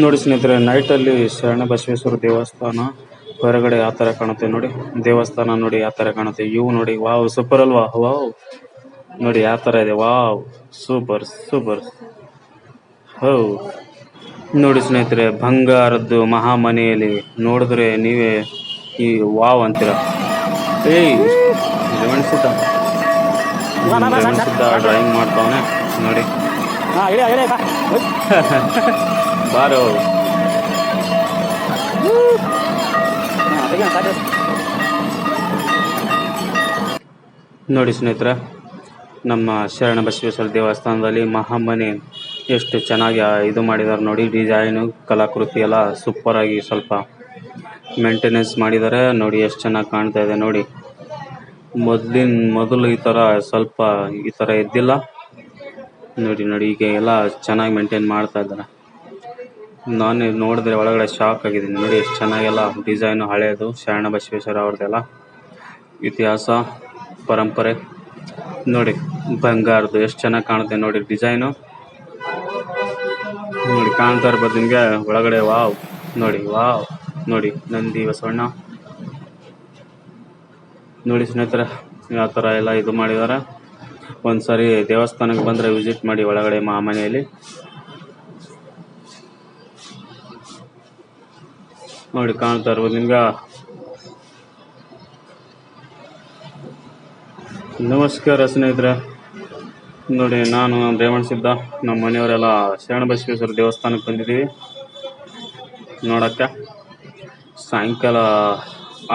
ನೋಡಿ ಸ್ನೇಹಿತರೆ ನೈಟಲ್ಲಿ ಶರಣ ಬಸವೇಶ್ವರ ದೇವಸ್ಥಾನ ಹೊರಗಡೆ ಯಾವ ಥರ ಕಾಣುತ್ತೆ ನೋಡಿ. ದೇವಸ್ಥಾನ ನೋಡಿ ಯಾವ ಥರ ಕಾಣುತ್ತೆ ಇವು ನೋಡಿ. ವಾವ್ ಸೂಪರ್ ಅಲ್ವಾ? ವಾವ್ ನೋಡಿ ಯಾವ ಥರ ಇದೆ. ವಾವ್ ಸೂಪರ್ ಸೂಪರ್ ಹೌ ನೋಡಿ ಸ್ನೇಹಿತರೆ ಬಂಗಾರದ್ದು ಮಹಾಮನೆಯಲ್ಲಿ ನೋಡಿದ್ರೆ ನೀವೇ ಈ ವಾವ್ ಅಂತೀರ? ಏಯ್ ಡ್ರಾಯಿಂಗ್ ಮಾಡ್ತಾವನೆ. ನೋಡಿ. ಸಾಕು ನೋಡಿ ಸ್ನೇಹಿತರ, ನಮ್ಮ ಶರಣ ಬಸವೇಶ್ವರ ದೇವಸ್ಥಾನದಲ್ಲಿ ಮಹಾಮನೆ ಎಷ್ಟು ಚೆನ್ನಾಗಿ ಇದು ಮಾಡಿದ್ದಾರೆ ನೋಡಿ, ಡಿಸೈನು, ಕಲಾಕೃತಿ ಎಲ್ಲ ಸೂಪರ್ ಆಗಿ ಸ್ವಲ್ಪ ಮೇಂಟೆನೆನ್ಸ್ ಮಾಡಿದ್ದಾರೆ. ನೋಡಿ ಎಷ್ಟು ಚೆನ್ನಾಗಿ ಕಾಣ್ತಾ ಇದೆ ನೋಡಿ. ಮೊದಲಿನ, ಮೊದಲು ಈ ಥರ ಸ್ವಲ್ಪ ಈ ಥರ ಇದ್ದಿಲ್ಲ. ನೋಡಿ ನೋಡಿ, ಈಗ ಎಲ್ಲ ಚೆನ್ನಾಗಿ ಮೇಂಟೈನ್ ಮಾಡ್ತಾ ಇದ್ದಾರೆ. ನಾನು ನೋಡಿದ್ರೆ ಒಳಗಡೆ ಶಾಕ್ ಆಗಿದ್ದೀನಿ. ನೋಡಿ, ಎಷ್ಟು ಚೆನ್ನಾಗೆಲ್ಲ ಡಿಸೈನ್ ಹಳೆಯದು ಶರಣ ಬಸವೇಶ್ವರ ಅವ್ರದ್ದೆಲ್ಲ ಇತಿಹಾಸ, ಪರಂಪರೆ. ನೋಡಿ ಬಂಗಾರದು ಎಷ್ಟು ಚೆನ್ನಾಗಿ ಕಾಣುತ್ತೆ ನೋಡಿ ಡಿಸೈನು ನೋಡಿ, ಕಾಣ್ತಾ ಇರ್ಬೋದು ನಿಮಗೆ? ಒಳಗಡೆ ವಾವ್. ನೋಡಿ ವಾವ್. ನೋಡಿ, ನಂದಿ ಬಸವಣ್ಣ. ನೋಡಿ ಸ್ನೇಹಿತರೆ, ಯಾವ ಥರ ಎಲ್ಲ ಇದು ಮಾಡಿದ್ದಾರೆ. ಒಂದ್ಸರಿ ದೇವಸ್ಥಾನಕ್ಕೆ ಬಂದರೆ ವಿಸಿಟ್ ಮಾಡಿ ಒಳಗಡೆ ಮಹಾಮನೆಯಲ್ಲಿ. ನೋಡಿ ಕಾಣ್ತಾ ಇರ್ಬೋದು ನಿಮ್ಗೆ. ನಮಸ್ಕಾರ ಸ್ನೇಹಿತರೆ. ನೋಡಿ ನಾನು ರೇವಣ್ ಸಿದ್ಧ ನಮ್ಮ ಮನೆಯವರೆಲ್ಲ ಶರಣ ಬಸವೇಶ್ವರ ದೇವಸ್ಥಾನಕ್ಕೆ ಬಂದಿದ್ದೀವಿ. ನೋಡಕ್ಕೆ. ಸಾಯಂಕಾಲ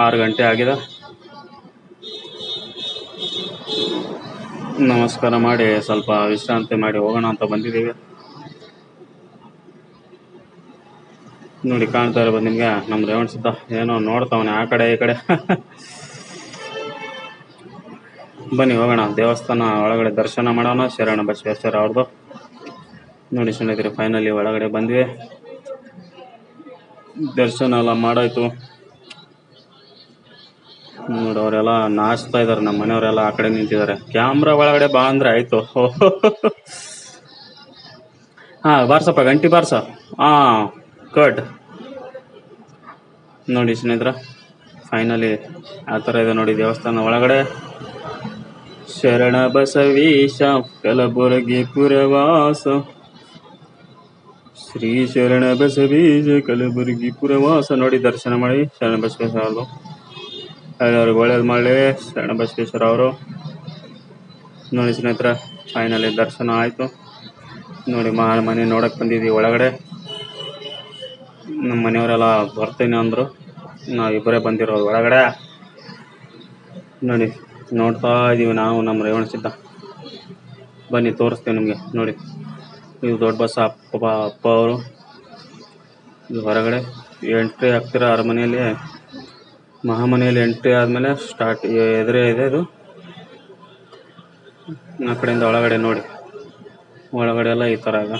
ಆರು ಗಂಟೆ ಆಗಿದೆ. ನಮಸ್ಕಾರ ಮಾಡಿ ಸ್ವಲ್ಪ ವಿಶ್ರಾಂತಿ ಮಾಡಿ ಹೋಗೋಣ ಅಂತ ಬಂದಿದ್ದೀವಿ. ನೋಡಿ ಕಾಣ್ತಾ ಇರ್ಬೋದು ನಿಮ್ಗೆ. ನಮ್ಮ ರೇವಣ್ ಸುತ್ತ ಏನೋ ನೋಡ್ತಾವನೆ ಆ ಕಡೆ ಈ ಕಡೆ. ಬನ್ನಿ ಹೋಗೋಣ, ದೇವಸ್ಥಾನ ಒಳಗಡೆ ದರ್ಶನ ಮಾಡೋಣ, ಶರಣ ಬಸವೇಶ್ವರ ಅವ್ರದ್ದು ನೋಡಿ ಸ್ನೇಹಿತರೆ ಫೈನಲಿ ಒಳಗಡೆ ಬಂದ್ವಿ. ದರ್ಶನ ಎಲ್ಲ ಮಾಡಾಯ್ತು. ನೋಡಿ, ಅವರೆಲ್ಲ ನಾಚ್ತಾ ಇದಾರೆ, ನಮ್ಮ ಮನೆಯವರೆಲ್ಲ ಆ ಕಡೆ ನಿಂತಿದ್ದಾರೆ. ಕ್ಯಾಮ್ರಾ ಒಳಗಡೆ ಬಾ ಅಂದ್ರೆ ಆಯ್ತು. ಹಾ, ಬಾರ್ಸಪ್ಪ, ಗಂಟಿ ಬಾರ್ಸ? ಹಾ. ಕಟ್ ನೋಡಿ ಸ್ನೇಹಿತರ ಫೈನಲಿ ಆ ಥರ ಇದೆ ನೋಡಿ ದೇವಸ್ಥಾನ ಒಳಗಡೆ. ಶರಣ ಬಸವೇಶ, ಕಲಬುರಗಿ ಪುರವಾಸ. ಶ್ರೀ ಶರಣ ಬಸವೇಶ, ಕಲಬುರಗಿ ಪುರವಾಸ. ನೋಡಿ ದರ್ಶನ ಮಾಡಿ, ಶರಣ ಬಸವೇಶ್ವರ ಅವರು ಎಲ್ಲರಿಗೂ ಒಳ್ಳೇದು ಮಾಡಲಿ, ಶರಣ ಬಸವೇಶ್ವರ ಅವರು. ನೋಡಿ ಸ್ನೇಹಿತರ ಫೈನಲಿ ದರ್ಶನ ಆಯಿತು. ನೋಡಿ ಮನೆ ನೋಡಕ್ಕೆ ಬಂದಿದ್ದೀವಿ ಒಳಗಡೆ. ನಮ್ಮ ಮನೆಯವರೆಲ್ಲ ಬರ್ತೀನಿ ಅಂದರು. ನಾವು ಇಬ್ಬರೇ ಬಂದಿರೋದು. ಒಳಗಡೆ ನೋಡಿ, ನೋಡ್ತಾ ಇದೀವಿ ನಾವು ನಮ್ಮ ರೇವಣ ಸಿದ್ಧ ಬನ್ನಿ, ತೋರಿಸ್ತೀವಿ ನಿಮಗೆ. ನೋಡಿ, ಇದು ದೊಡ್ಡ ಬಸ್, ಅಪ್ಪ ಅಪ್ಪ ಅವರು. ಇದು ಹೊರಗಡೆ ಎಂಟ್ರಿ ಆಗ್ತಿರೋ ಅರಮನೆಯಲ್ಲಿ? ಮಹಾಮನೆಯಲ್ಲಿ ಎಂಟ್ರಿ ಆದಮೇಲೆ ಸ್ಟಾರ್ಟ್ ಎದುರೇ ಇದೆ ಇದು. ಆ ಕಡೆಯಿಂದ ಒಳಗಡೆ ನೋಡಿ. ಒಳಗಡೆ ಎಲ್ಲ ಈ ಥರ ಈಗ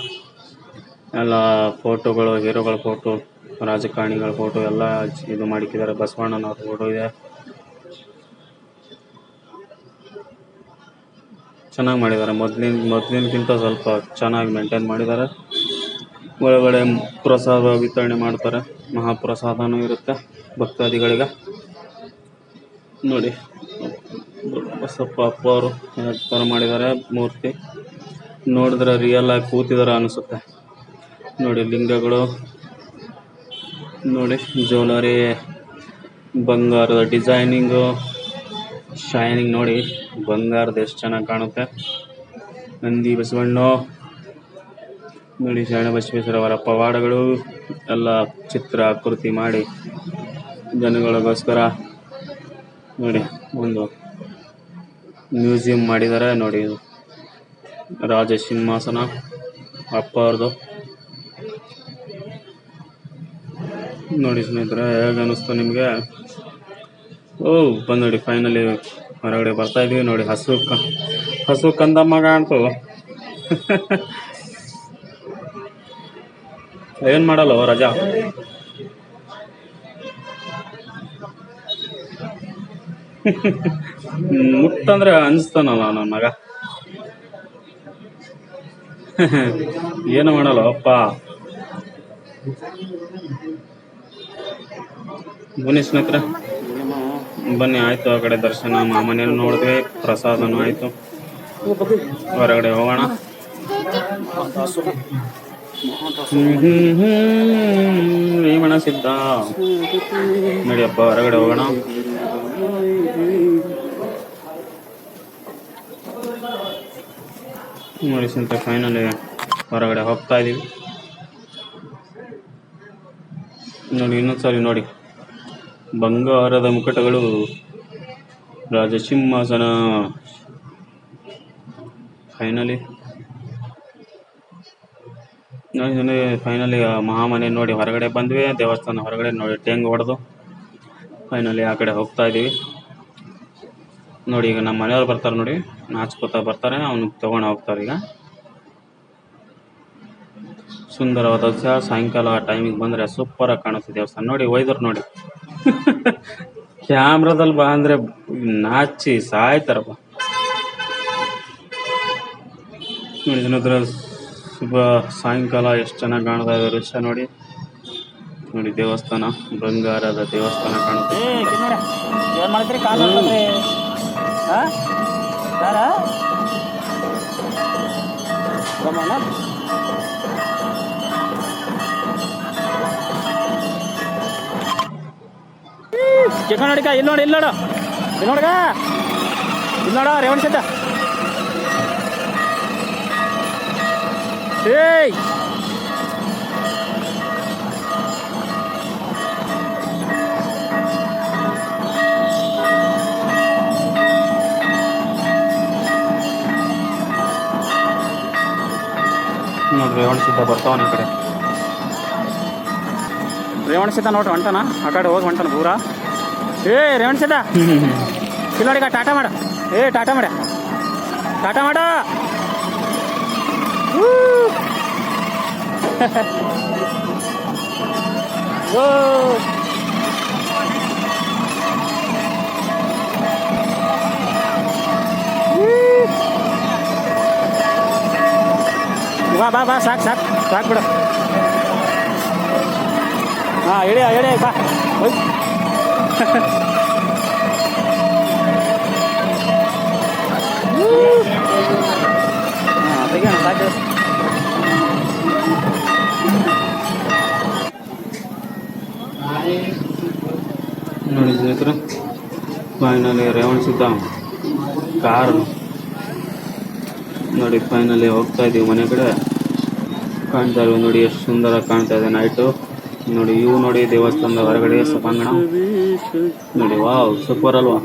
ಎಲ್ಲ ಫೋಟೋಗಳು ಹೀರೋಗಳ ಫೋಟೋ ರಾಜಕಾರಣಿಗಳ ಫೋಟೋ ಎಲ್ಲ ಇದು ಮಾಡಿಕ್ಕಿದ್ದಾರೆ. ಬಸವಣ್ಣನವರ ಫೋಟೋ ಇದೆ. ಚೆನ್ನಾಗಿ ಮಾಡಿದ್ದಾರೆ. ಮೊದ್ಲಿನ ಮೊದ್ಲಿನಕ್ಕಿಂತ ಸ್ವಲ್ಪ ಚೆನ್ನಾಗಿ ಮೇಂಟೈನ್ ಮಾಡಿದ್ದಾರೆ. ಒಳಗಡೆ ಪ್ರಸಾದ ವಿತರಣೆ ಮಾಡ್ತಾರೆ. ಮಹಾಪ್ರಸಾದನೂ ಇರುತ್ತೆ ಭಕ್ತಾದಿಗಳಿಗೆ. ನೋಡಿ, ಬಸಪ್ಪ ಅಪ್ಪ ಅವರು ಥರ ಮಾಡಿದ್ದಾರೆ ಮೂರ್ತಿ. ನೋಡಿದ್ರೆ ರಿಯಲ್ ಆಗಿ ಕೂತಿದ್ದಾರೆ ಅನಿಸುತ್ತೆ. ನೋಡಿ, ಲಿಂಗಗಳು ನೋಡಿ ಜ್ಯುವೆಲರಿ ಬಂಗಾರದ ಡಿಸೈನಿಂಗು ಶೈನಿಂಗ್ ನೋಡಿ, ಬಂಗಾರದ ಎಷ್ಟು ಚೆನ್ನಾಗಿ ಕಾಣುತ್ತೆ. ನಂದಿ ಬಸವಣ್ಣ, ನೋಡಿ, ಶರಣ ಬಸವೇಶ್ವರವರ ಪವಾಡಗಳು, ಎಲ್ಲ ಚಿತ್ರ ಆಕೃತಿ ಮಾಡಿ, ಜನಗಳಿಗೋಸ್ಕರ ನೋಡಿ, ಒಂದು ಮ್ಯೂಸಿಯಂ ಮಾಡಿದ್ದಾರೆ. ನೋಡಿ ರಾಜ ಸಿಂಹಾಸನ, ಅಪ್ಪ ಅವ್ರದ್ದು. ನೋಡಿ ಸ್ನೇಹಿತರೆ, ಹೇಗೆ ಅನ್ನಿಸ್ತು ನಿಮಗೆ? ಓ, ಬಂದು ನೋಡಿ ಫೈನಲಿ ಹೊರಗಡೆ ಬರ್ತಾ ಇದ್ದೀವಿ ನೋಡಿ ಹಸು ಕ ಹಸು ಕಂದಮ್ಮ ಕಾಣ್ತು ಏನು ಮಾಡಲ್ಲ ರಜಾ? ಮುಟ್ಟಂದ್ರೆ ಅನ್ಸ್ತಾನಲ್ಲ ನನ್ನ ಮಗ. ಏನು ಮಾಡಲ್ಲ, ಅಪ್ಪ. ಬನ್ನಿ ಸ್ನೇಹಿತರೆ ಬನ್ನಿ, ಆಯ್ತು, ಆ ಕಡೆ ದರ್ಶನ, ಮಾಮನೆಯಲ್ಲಿ ನೋಡಿದ್ವಿ ಪ್ರಸಾದನೂ ಆಯ್ತು. ಹೊರಗಡೆ ಹೋಗೋಣ. ಹ್ಮಣ ಸಿದ್ಧ ನಡಿಯಪ್ಪ ಹೊರಗಡೆ ಹೋಗೋಣ. ನೋಡಿ ಫೈನಲಿ ಹೊರಗಡೆ ಹೋಗ್ತಾ ಇದೀವಿ. ನೋಡಿ ಇನ್ನೊಂದ್ಸರಿ ನೋಡಿ. ಬಂಗಾರದ ಮುಕುಟಗಳು. ರಾಜಸಿಂಹಾಸನ. ಫೈನಲಿ ನೋಡಿ ಫೈನಲಿ ಮಹಾಮನೆ ನೋಡಿ ಹೊರಗಡೆ ಬಂದ್ವಿ. ದೇವಸ್ಥಾನ ಹೊರಗಡೆ ನೋಡಿ ಟೆಂಗ್ ಹೊಡೆದು. ಫೈನಲಿ ಆ ಕಡೆ ಹೋಗ್ತಾ ಇದ್ದೀವಿ. ನೋಡಿ ಈಗ ನಮ್ಮ ಮನೆಯವ್ರು ಬರ್ತಾರೆ ನೋಡಿ. ನಾಚ್ಕೋತಾ ಬರ್ತಾರೆ. ಅವನು ತಗೊಂಡು ಹೋಗ್ತಾರೆ ಈಗ. ಸುಂದರವಾದ ಸಾಯಂಕಾಲ ಟೈಮಿಗೆ ಬಂದರೆ ಸೂಪರಾಗಿ ಕಾಣುತ್ತೆ ದೇವಸ್ಥಾನ. ನೋಡಿ ಒಯ್ದರು ನೋಡಿ. ಕ್ಯಾಮ್ರಾದಲ್ಲಿ ಬಾ ಅಂದ್ರೆ ನಾಚಿ ಸಾಯ್ತಾರಪ್ಪ. ನೋಡಿ ಜನದ್ರ ಶುಭ ಸಾಯಂಕಾಲ ಎಷ್ಟು ಚೆನ್ನಾಗಿ ಕಾಣ್ತಾ ಇದೆ ದೃಶ್ಯ ನೋಡಿ. ನೋಡಿ ದೇವಸ್ಥಾನ ಬಂಗಾರದ ದೇವಸ್ಥಾನ ಕಾಣುತ್ತೆ ಚಿಕ್ಕ ನೋಡಿಕ ಇಲ್ಲಿ ನೋಡಿ ಇಲ್ಲಿ ನೋಡು. ಇಲ್ಲಿ ನೋಡ್ಗ. ಇಲ್ಲಿ ನೋಡ ರೇವಣ ಸಿದ್ಧ ಏಯ್. ನೋಡ್ರಿ ರೇವಣ ಸಿದ್ಧ ಬರ್ತಾವ ಈ ಕಡೆ. ರೇವಣ ಸಿದ್ಧ ನೋಡ್ರಿ ಹೊಂಟನ ಆ ಕಡೆ ಹೋಗಿ ಹೊಂಟನ ಪೂರ ಏ ರೇವಣ ಸಿದ್ಧ ಇಲ್ಲ ನೋಡಿ ಟಾಟಾ ಮಾಡ. ಏ, ಟಾಟಾ ಮಾಡ. ಟಾಟಾ ಮಾಡ. ಓ. ಬಾ ಬಾ ಬಾ, ಸಾಕು ಸಾಕು. ಸಾಕು ಬಿಡು. ಹಾಂ ಹೇಳಿ ಹೇಳಿ ಬಾ. ಹೋಯ್. ನೋಡಿ ಸ್ನೇಹಿತರೆ ಫೈನಲಿ ರೇವಣ್ ಸಿದ್ಧ ಕಾರ್ ನೋಡಿ ಫೈನಲಿ ಹೋಗ್ತಾ ಇದೀವಿ ಮನೆ ಕಡೆ. ಕಾಣ್ತಾ ಇಲ್ವ ನೋಡಿ, ಎಷ್ಟು ಸುಂದರ ಕಾಣ್ತಾ ಇದೆ ನೈಟು ನೋಡಿ, ಇವು ನೋಡಿ ದೇವಸ್ಥಾನದ ಹೊರಗಡೆ ಸಭಾಂಗಣ. ನೋಡಿ, ವಾವ್ ಸೂಪರ್ ಅಲ್ವಾ?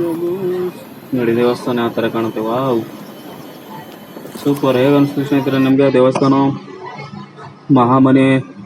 ನೋಡಿ, ದೇವಸ್ಥಾನ ಯಾವ ತರ ಕಾಣುತ್ತೆ, ವಾವ್. ಸೂಪರ್ ಹೇಗೆ ಅನಿಸ್ತು ಸ್ನೇಹಿತರೆ, ನಿಮಗೆ ದೇವಸ್ಥಾನ? ಮಹಾಮನೆ.